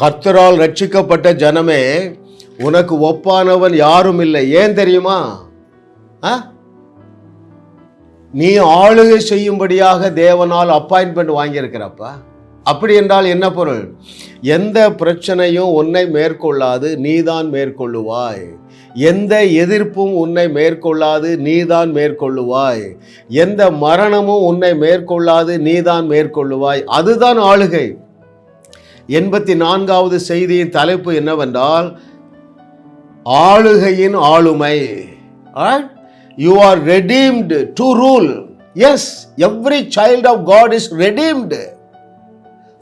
கர்த்தரால் ரட்சிக்கப்பட்ட ஜனமே உனக்கு ஒப்பானவன் யாரும் இல்லை. ஏன் தெரியுமா? ஆ? நீ ஆளுகை செய்யும்படியாக தேவனால் அப்பாயின்மெண்ட் வாங்கியிருக்கிறப்பா. அப்படி என்றால் என்ன பொருள்? எந்த பிரச்சனையும் உன்னை மேற்கொள்ளாது நீதான் மேற்கொள்ளுவாய். எந்த எதிர்ப்பும் உன்னை மேற்கொள்ளாது நீதான் மேற்கொள்ளுவாய். எந்த மரணமும் உன்னை மேற்கொள்ளாது நீதான் மேற்கொள்ளுவாய். அதுதான் ஆளுகை. எண்பத்தி நான்காவது செய்தியின் தலைப்பு என்னவென்றால் ஆளுகையின் ஆளுமை. You are redeemed to rule as every child of God is redeemed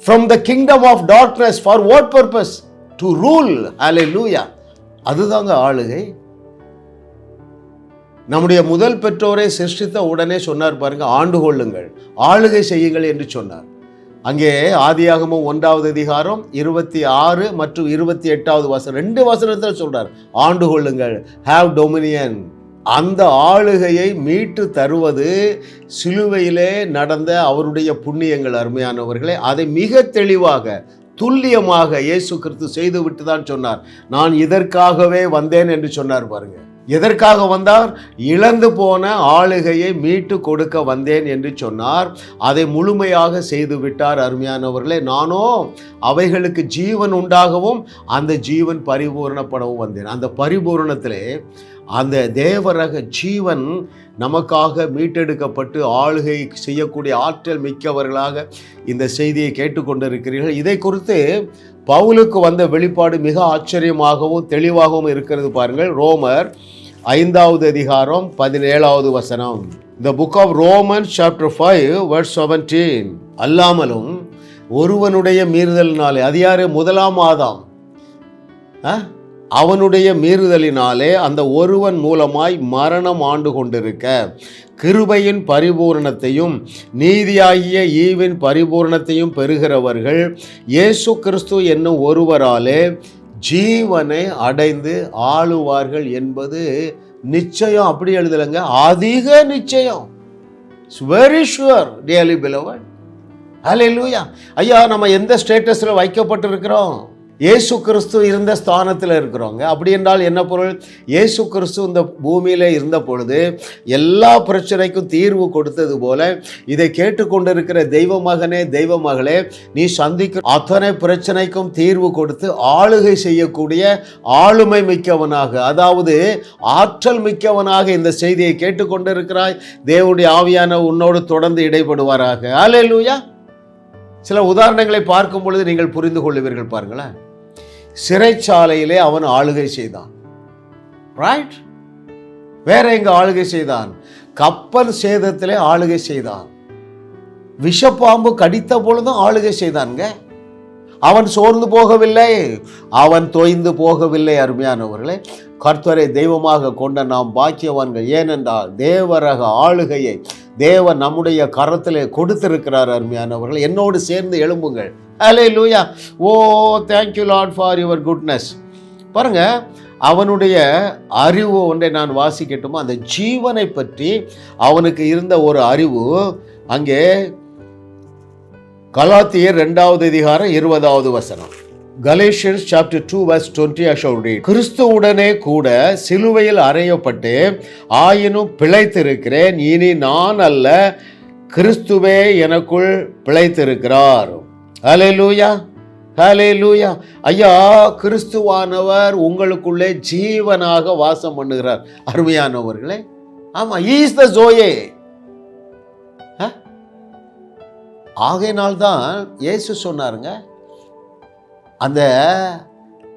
from the kingdom of darkness for what purpose to rule alleluia அதுதாங்க ஆளுகை. நம்முடைய முதல் பெற்றோரை சிருஷ்டித்த உடனே சொன்னார் பாருங்க ஆண்டு கொள்ளுங்கள். ஆளுகை செய்யுங்கள் என்று சொன்னார். அங்கே ஆதியாகமும் ஒன்றாவது அதிகாரம் இருபத்தி ஆறு மற்றும் இருபத்தி எட்டாவது வசனம். ரெண்டு வசனத்தில் சொல்றார் ஆண்டு கொள்ளுங்கள் ஹாவ் டொமினியன் அந்த ஆளுகையை மீட்டு தருவது சிலுவையிலே நடந்த அவருடைய புண்ணியங்கள் அருமையானவர்களே. அதை மிக தெளிவாக துல்லியமாக இயேசு கிறிஸ்து செய்துவிட்டு தான் சொன்னார். நான் இதற்காகவே வந்தேன் என்று சொன்னார் பாருங்கள் எதற்காக வந்தார்? இழந்து போன ஆளுகையை மீட்டு கொடுக்க வந்தேன் என்று சொன்னார். அதை முழுமையாக செய்து விட்டார் அருமையானவர்களே. நானோ அவைகளுக்கு ஜீவன் உண்டாகவும் அந்த ஜீவன் பரிபூரணப்படவும் வந்தேன். அந்த பரிபூரணத்திலே அந்த தேவரக ஜீவன் நமக்காக மீட்டெடுக்கப்பட்டு ஆளுகை செய்யக்கூடிய ஆற்றல் மிக்கவர்களாக இந்த செய்தியை கேட்டுக்கொண்டிருக்கிறீர்கள். இதை குறித்து பவுலுக்கு வந்த வெளிப்பாடு மிக ஆச்சரியமாகவும் தெளிவாகவும் இருக்கிறது பாருங்கள். ரோமர் ஐந்தாவது அதிகாரம் பதினேழாவது வசனம். The book of Roman chapter five word seventeen அல்லாமலும் ஒருவனுடைய மீறுதலினாலே அது யாரு? முதலாம் ஆதாம். ஆ? அவனுடைய மீறுதலினாலே அந்த ஒருவன் மூலமாய் மரணம் ஆண்டு கொண்டிருக்க கிருபையின் பரிபூரணத்தையும் நீதியாகிய ஈவின் பரிபூரணத்தையும் பெறுகிறவர்கள் இயேசு கிறிஸ்து என்னும் ஒருவராலே ஜீவனை அடைந்து ஆளுவார்கள் என்பது நிச்சயம் அப்படி எழுதலைங்க. அதிக நிச்சயம். வெரி ஷுவர் டியர்லி பிலவன் ஹalleluya ஐயா நம்ம எந்த ஸ்டேட்டஸில் வைக்கப்பட்டிருக்கிறோம்? இயேசு கிறிஸ்து இருந்த ஸ்தானத்தில் இருக்கிறோங்க அப்படி என்றால் என்ன பொருள்? இயேசு கிறிஸ்து இந்த பூமியில் இருந்த பொழுது எல்லா பிரச்சனைக்கும் தீர்வு கொடுத்தது போல இதை கேட்டுக்கொண்டிருக்கிற தெய்வ மகனே தெய்வ மகளே நீ சந்திக்கும் அத்தனை பிரச்சனைக்கும் தீர்வு கொடுத்து ஆளுகை செய்யக்கூடிய ஆளுமை மிக்கவனாக அதாவது ஆற்றல் மிக்கவனாக இந்த செய்தியை கேட்டுக்கொண்டிருக்கிறாய். தேவனுடைய ஆவியான உன்னோடு தொடர்ந்து இடைப்படுவாராக. அல்லேலூயா சில உதாரணங்களை பார்க்கும் பொழுது நீங்கள் புரிந்து கொள்ளுவீர்கள் பாருங்களேன். சிறைச்சாலையிலே அவன் ஆளுகை செய்தான். ரைட் வேற எங்க ஆளுகை செய்தான்? கப்பல் சேதத்திலே ஆளுகை செய்தான். விஷப்பாம்பு கடித்த பொழுதும் ஆளுகை செய்தான்ங்க. அவன் சோர்ந்து போகவில்லை. அவன் தொய்ந்து போகவில்லை அருமையானவர்களே. கர்த்தரை தெய்வமாக கொண்ட நாம் பாக்கியவான்கள். ஏனென்றால் தேவரக ஆளுகையை தேவன் நம்முடைய கரத்தில் கொடுத்திருக்கிறார் அருமையானவர்கள். என்னோடு சேர்ந்து எழும்புங்கள். Hallelujah oh thank you Lord for your goodness பாருங்க அவனுடைய அறிவு ஒன்றை நான் வாசிக்கட்டுமோ? அந்த ஜீவனை பற்றி அவனுக்கு இருந்த ஒரு அறிவு அங்கே கலாத்தியர் ரெண்டாவது அதிகாரம் இருபதாவது வசனம். Galatians chapter two verse twenty அஷோடி கிறிஸ்துவுடனே கூட சிலுவையில் அறையப்பட்டு ஆயினும் பிழைத்திருக்கிறேன். இனி நான் அல்ல கிறிஸ்துவே எனக்குள் பிழைத்திருக்கிறார். ஹalleluya ஹalleluya ஐயா கிறிஸ்துவானவர் உங்களுக்குள்ளே ஜீவனாக வாசம் பண்ணுகிறார். அருமையானவர்களே ஆமாம் ஈஸ் த ஜோயே ஆகையினால்தான் இயேசு சொன்னாருங்க அந்த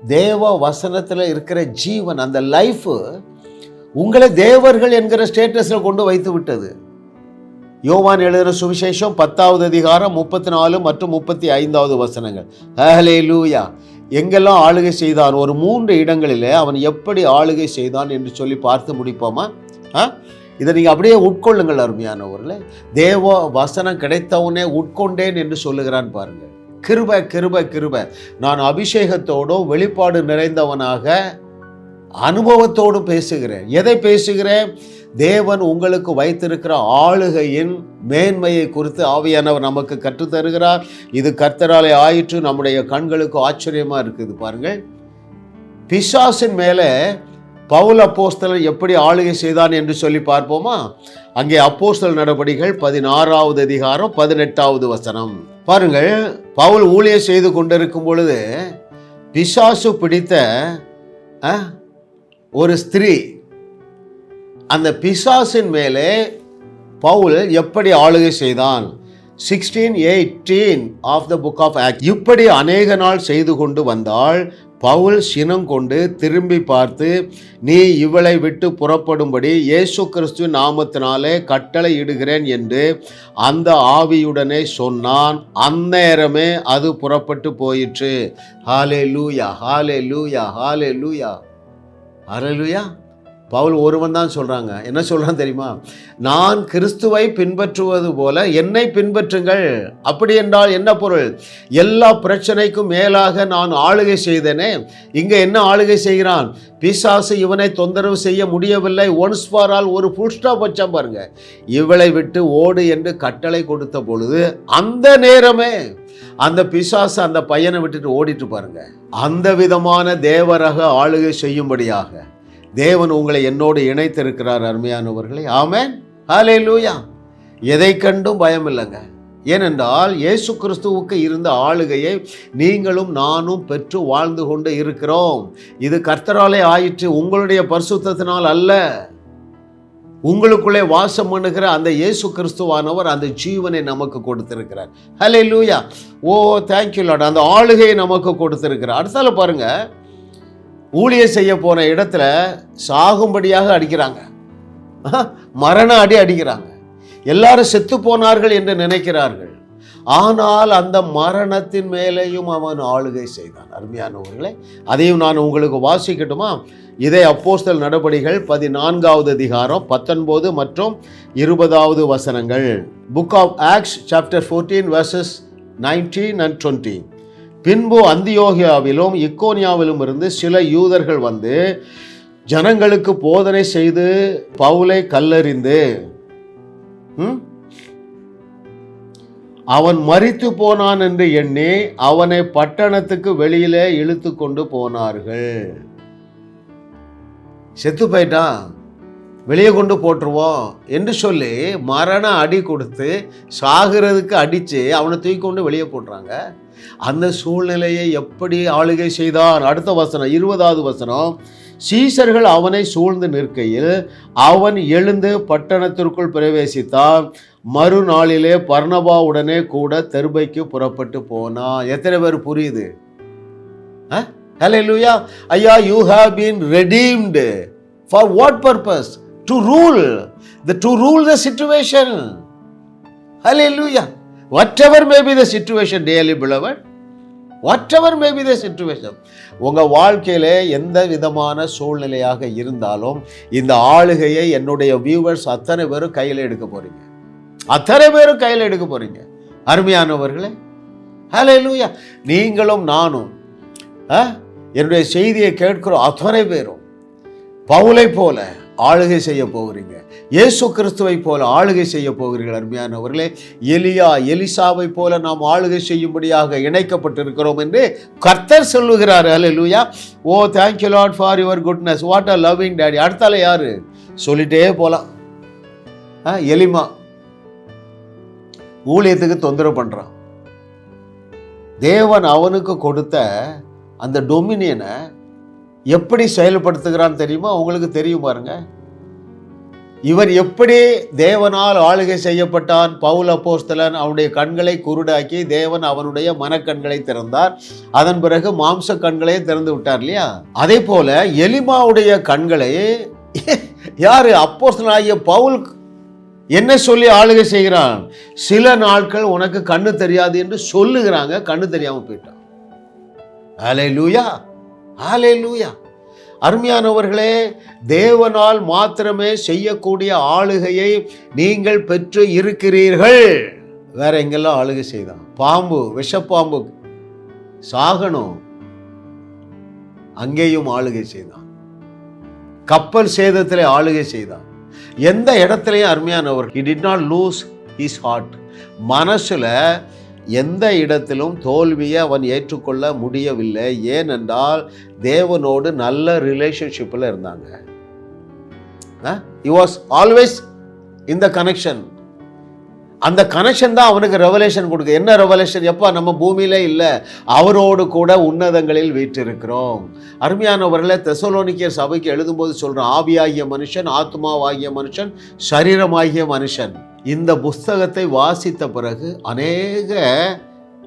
தேவ வசனத்தில் இருக்கிற ஜீவன் அந்த லைஃபு உங்களை தேவர்கள் என்கிற ஸ்டேட்டஸில் கொண்டு வைத்து விட்டது. யோவான் எழுதின சுவிசேஷம் பத்தாவது அதிகாரம் முப்பத்தி நாலு மற்றும் முப்பத்தி ஐந்தாவது வசனங்கள். ஹலே லூயா எங்கெல்லாம் ஆளுகை செய்தான்? ஒரு மூன்று இடங்களிலே அவன் எப்படி ஆளுகை செய்தான் என்று சொல்லி பார்த்து முடிப்போமா? ஆ? இதை நீங்கள் அப்படியே உட்கொள்ளுங்கள் அருமையானவர்களே. தேவ வசனம் கிடைத்தவனே உட்கொண்டேன் என்று சொல்லுகிறான் பாருங்கள். கிருப கிருப கிருப. நான் அபிஷேகத்தோடும் வெளிப்பாடு நிறைந்தவனாக அனுபவத்தோடு பேசுகிறேன். எதை பேசுகிறேன்? தேவன் உங்களுக்கு வைத்திருக்கிற ஆளுகையின் மேன்மையை குறித்து ஆவியானவர் நமக்கு கற்றுத்தருகிறார் இது கர்த்தராலே ஆயிற்று நம்முடைய கண்களுக்கு ஆச்சரியமாக இருக்குது பாருங்கள். பிசாசின் மேலே பவுல் அப்போஸ்தலர் எப்படி ஆளுகை செய்தான் என்று சொல்லி பார்ப்போமா? அங்கே அப்போஸ்தல் நடபடிகள் பதினாறாவது அதிகாரம் பதினெட்டாவது வசனம். பாருங்கள் பவுல் ஊழியர் செய்து கொண்டிருக்கும் பொழுது பிசாசு பிடித்த ஒரு ஸ்திரீ அந்த பிசாசின் மேலே பவுல் எப்படி ஆளுகை செய்தான்? Sixteen eighteen of the book of act இப்படி அநேக நாள் செய்து கொண்டு வந்தால் பவுல் சினம் கொண்டு திரும்பி பார்த்து நீ இவளை விட்டு புறப்படும்படி இயேசு கிறிஸ்து நாமத்தினாலே கட்டளை இடுகிறேன் என்று அந்த ஆவியுடனே சொன்னான். அந்நேரமே அது புறப்பட்டு போயிற்று. ஹாலே லூயா ஹாலே லூயா ஹாலே லூயா ஹாலே லூயா பவுல் ஒருவன் தான் சொல்கிறாங்க என்ன சொல்கிறான் தெரியுமா? நான் கிறிஸ்துவை பின்பற்றுவது போல என்னை பின்பற்றுங்கள். அப்படி என்றால் என்ன பொருள்? எல்லா பிரச்சனைக்கும் மேலாக நான் ஆளுகை செய்தேனே. இங்கே என்ன ஆளுகை செய்கிறான்? பிசாசு இவனை தொந்தரவு செய்ய முடியவில்லை. ஒன்ஸ் ஃபார் ஆல் ஒரு ஃபுல் ஸ்டாப் வச்சா பாருங்க. இவளை விட்டு ஓடு என்று கட்டளை கொடுத்த பொழுது அந்த நேரமே அந்த பிசாசு அந்த பையனை விட்டுட்டு ஓடிட்டு பாருங்க. அந்த விதமான தேவரக ஆளுகை செய்யும்படியாக. தேவன் உங்களை என்னோடு இணைத்திருக்கிறார் அருமையானவர்களே. ஆமேன். ஹாலே லூயா எதை கண்டும் பயம் இல்லைங்க. ஏனென்றால் இயேசு கிறிஸ்துவுக்கு இருந்த ஆளுகையை நீங்களும் நானும் பெற்று வாழ்ந்து கொண்டு இருக்கிறோம். இது கர்த்தராலே ஆயிற்று உங்களுடைய பரிசுத்தத்தினால் அல்ல. உங்களுக்குள்ளே வாசம் பண்ணுகிற அந்த இயேசு கிறிஸ்துவானவர் அந்த ஜீவனை நமக்கு கொடுத்திருக்கிறார். ஹலே லூயா ஓ தேங்க்யூ லாட் அந்த ஆளுகையை நமக்கு கொடுத்திருக்கிறார். அடுத்தால பாருங்கள் ஊழியர் செய்ய போன இடத்துல சாகும்படியாக அடிக்கிறாங்க. மரண அடி அடிக்கிறாங்க. எல்லாரும் செத்து போனார்கள் என்று நினைக்கிறார்கள். ஆனால் அந்த மரணத்தின் மேலேயும் அவன் ஆளுகை செய்தான். அருமையானவர்களே அதையும் நான் உங்களுக்கு வாசிக்கட்டுமா? இதை அப்போஸ்தல் நடபடிகள் பதினான்காவது அதிகாரம் பத்தொன்பது மற்றும் இருபதாவது வசனங்கள். Book of acts chapter fourteen verses nineteen and twenty பின்பு அந்தியோகியாவிலும் இக்கோனியாவிலும் இருந்து சில யூதர்கள் வந்து ஜனங்களுக்கு போதனை செய்து பவுலை கல்லறிந்து ம்? அவன் மறித்து போனான் என்று எண்ணி அவனை பட்டணத்துக்கு வெளியிலே இழுத்து கொண்டு போனார்கள் செத்து போயிட்டான் வெளியே கொண்டு போட்டுருவோம் என்று சொல்லி மரண அடி கொடுத்து சாகிறதுக்கு அடித்து அவனை தூக்கி கொண்டு வெளியே போட்டுறாங்க அந்த சூழ்நிலையை எப்படி ஆளுகை செய்தான்? அடுத்த வசனம் இருபதாவது வசனம். சீசர்கள் அவனை சூழ்ந்து நிற்கையில் அவன் எழுந்து பட்டணத்திற்குள் பிரவேசித்தான். மறுநாளிலே பர்ணபாவுடனே கூட தெருபைக்கு புறப்பட்டு போனான். எத்தனை பேர் புரியுது? ஹலோ லூயா ஐயா you have been redeemed for what purpose to rule the to rule the situation hallelujah whatever may be the situation daily blown whatever may be the situation உங்கள் வாழ்க்கையில் எந்த விதமான சூழ்நிலையாக இருந்தாலும் இந்த ஆளுகையை என்னுடைய வியூவர்ஸ் அத்தனை பேரும் கையில் எடுக்க போகிறீங்க அத்தனை பேரும் கையில் எடுக்க போகிறீங்க அருமையானவர்களே ஹலே லூயா நீங்களும் நானும் ஆ? என்னுடைய செய்தியை கேட்கிறோம் அத்தனை பேரும் பவுலை போல ஆளுகை செய்ய போகிறீங்க. இயேசு கிறிஸ்துவை போல ஆளுகை செய்ய போகிறீர்கள் அருமையானவர்களே. எலியா எலிசாவை போல நாம் ஆளுகை செய்யும்படியாக இணைக்கப்பட்டிருக்கிறோம் என்று கர்த்தர் சொல்லுகிறார். Alleluia oh thank you Lord for your goodness what a loving daddy அடுத்தால யாரு? சொல்லிட்டே போலாம். ஆ, எலிமா. ஊழியத்துக்கு தொந்தரவு பண்றான். தேவன் அவனுக்கு கொடுத்த அந்த டொமினியனை எப்படி செயல்படுத்துகிறான்னு தெரியுமா? உங்களுக்கு தெரியும் பாருங்க. இவர் எப்படி தேவனால் ஆளுகை செய்யப்பட்டான் பவுல் அப்போஸ்தலன் அவனுடைய கண்களை குருடாக்கி தேவன் அவனுடைய மனக்கண்களை திறந்தார். அதன் பிறகு மாம்ச கண்களை திறந்து விட்டார் இல்லையா? அதே போல எலிமாவுடைய கண்களை யாரு? அப்போஸ்தலனாகிய பவுல் என்ன சொல்லி ஆளுகை செய்கிறான்? சில நாட்கள் உனக்கு கண்ணு தெரியாது என்று சொல்லுகிறாங்க கண்ணு தெரியாமல் போயிட்டான். அலை லூயா ஆலே லூயா அருமையானவர்களே தேவனால் மாத்திரமே செய்யக்கூடிய ஆளுகையை நீங்கள் பெற்று இருக்கிறீர்கள். வேற எங்கெல்லாம் ஆளுகை செய்தான்? பாம்பு விஷப்பாம்பு சாகனம் அங்கேயும் ஆளுகை செய்தான். கப்பல் சேதத்திலே ஆளுகை செய்தான். எந்த இடத்துலையும் அருமையானவர் it did not lose is heart மனசில் எந்த இடத்திலும் தோல்வியை அவன் ஏற்றுக்கொள்ள முடியவில்லை. ஏனென்றால் தேவனோடு நல்ல ரிலேஷன்ஷிப்பில் இருந்தாங்க. he வாஸ் ஆல்வேஸ் இந்த கனெக்ஷன் அந்த கனெக்ஷன் தான் அவனுக்கு ரெவலேஷன் கொடுக்கு. என்ன ரெவலேஷன் எப்போ நம்ம பூமியிலே இல்லை. அவரோடு கூட உன்னதங்களில் வீற்றிருக்கிறோம். அருமையானவர்களே தெசலோனிக்கிய சபைக்கு எழுதும்போது சொல்கிறோம் ஆவியாகிய மனுஷன் ஆத்மாவாகிய மனுஷன் சரீரமாகிய மனுஷன். இந்த புஸ்தகத்தை வாசித்த பிறகு அநேக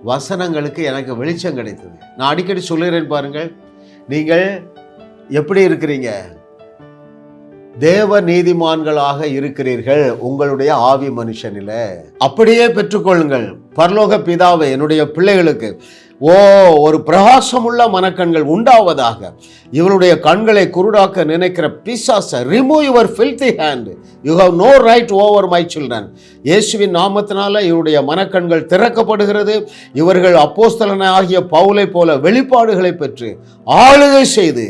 வசனங்களுக்கு எனக்கு வெளிச்சம் கிடைத்தது. நான் அடிக்கடி சொல்லுகிறேன் பாருங்கள். நீங்கள் எப்படி இருக்கிறீங்க? தேவ நீதிமான்களாக இருக்கிறீர்கள் உங்களுடைய ஆவி மனுஷனில. அப்படியே பெற்றுக்கொள்ளுங்கள். பரலோக பிதாவை என்னுடைய பிள்ளைகளுக்கு ஓ ஒரு பிரகாசமுள்ள மனக்கண்கள் உண்டாவதாக. இவருடைய கண்களை குருடாக்க நினைக்கிற பிசாச remove your filthy hand you have no right over my children இயேசுவின் நாமத்தினால இவருடைய மனக்கண்கள் திறக்கப்படுகிறது. இவர்கள் அப்போஸ்தலன ஆகிய பவுலை போல வெளிப்பாடுகளை பெற்று ஆளுகை செய்து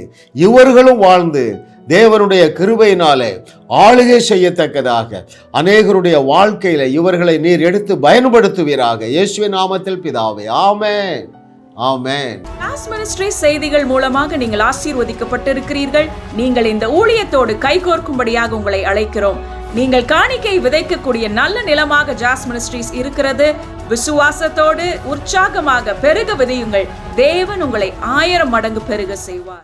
இவர்களும் வாழ்ந்து தேவனுடைய கிருபையினாலே ஆளுகை செய்யத்தக்கதாக அநேகருடைய வாழ்க்கையில இவர்களை நீர் எடுத்து பயன்படுத்துவீராக. இயேசுவின் நாமத்தில் பிதாவே ஆமேன். ஆமென். மினிஸ்ட்ரி செய்திகள் மூலமாக நீங்கள் ஆசீர்வதிக்கப்பட்டிருக்கிறீர்கள். நீங்கள் இந்த ஊழியத்தோடு கைகோர்க்கும்படியாக உங்களை அழைக்கிறோம். நீங்கள் காணிக்கை விதைக்கக்கூடிய நல்ல நிலமாக ஜாஸ் மினிஸ்ட்ரீஸ் இருக்கிறது. விசுவாசத்தோடு உற்சாகமாக பெருக விதையுங்கள். தேவன் உங்களை ஆயிரம் மடங்கு பெருக செய்வார்.